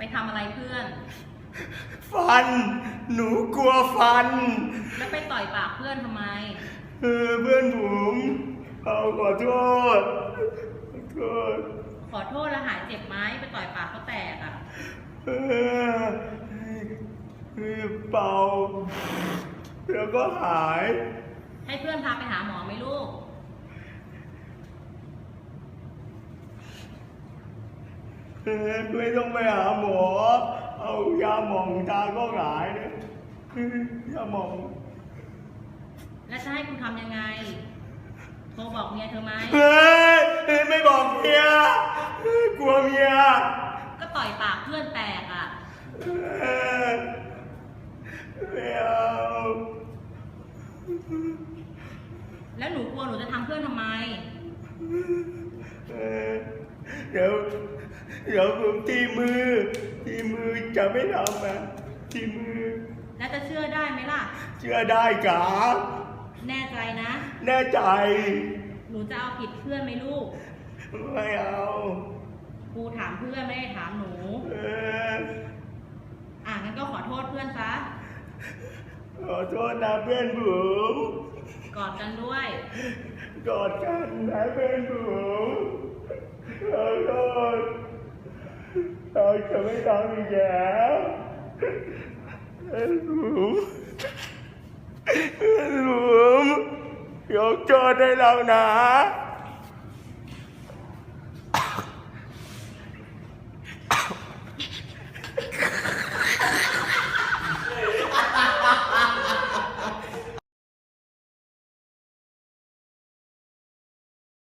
ไปทำอะไรเพื่อน ฟัน หนูกลัวฟัน แล้วไปต่อยปากเพื่อนทำไม เออเพื่อนผมเอาขอโทษขอโทษขอโทษแล้วหายเจ็บไหมไปต่อยปากเขาแตกอะ เออเออเป่าแล้วก็หาย ให้เพื่อนพาไปหาหมอไหมลูก เออ ไม่ต้องไปหาหมอ เอายาหมองตาก็หายเนี่ยเออยาหมอง แล้วจะให้คุณทำยังไง โทรบอกเมียเธอไหม เฮ้ยเฮ้ยไม่บอกเมียเฮ้ยกลัวเมียก็ต่อยปากเพื่อนแตกอะ เออไม่เอาแล้วหนูกลัวหนูจะทำเพื่อนทำไม เออ เดี๋ยวเดี๋ยวผมตีมือตีมือจะไม่ทำอะตีมือ แล้วจะเชื่อได้ไหมล่ะ เชื่อได้ครับแน่ใจนะ แน่ใจ หนูจะเอาผิดเพื่อนไหมลูก ไม่เอาครูถามเพื่อนไม่ได้ถามหนู เอออะงั้นก็ขอโทษเพื่อนซะ ขอโทษนะเพื่อนผมกอดกันด้วย กอดกันนะเพื่อนผมขอโทษเรา จะไม่ทำอีกแล้วเพื่อนผมเพื่อนผมยกโทษให้เรานะ